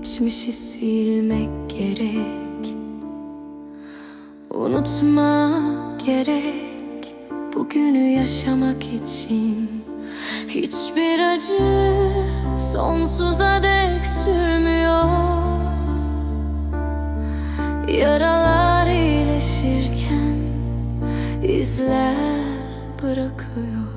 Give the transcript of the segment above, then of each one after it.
Geçmişi silmek gerek. Unutma gerek Bugünü yaşamak için. Hiçbir acı sonsuza dek sürmüyor. Yaralar iyileşirken izler bırakıyor.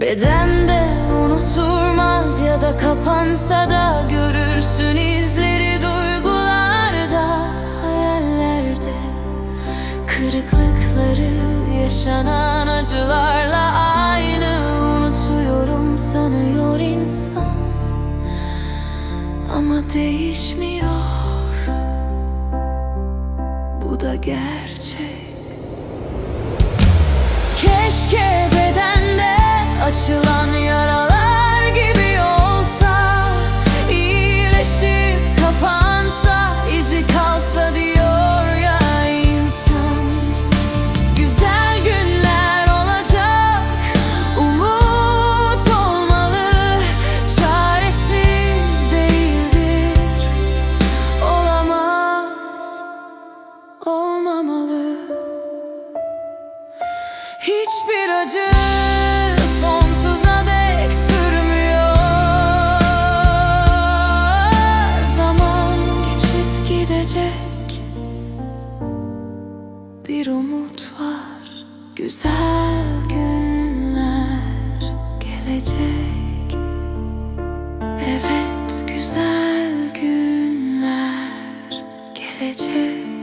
Bedende unuturmaz da kapansa da görürsün izleri duygularda, hayallerde Kırıklıkları yaşanan acılarla aynı unutuyorum sanıyor insan. Ama değişmiyor. Bu da gerçek. Keşke kalsa diyor ya insan. Güzel günler olacak. Umut olmalı. Çaresiz değildir. Olamaz. Olmamalı. Hiçbir acı geçip gidecek Bir umut var Güzel günler gelecek. Evet güzel günler gelecek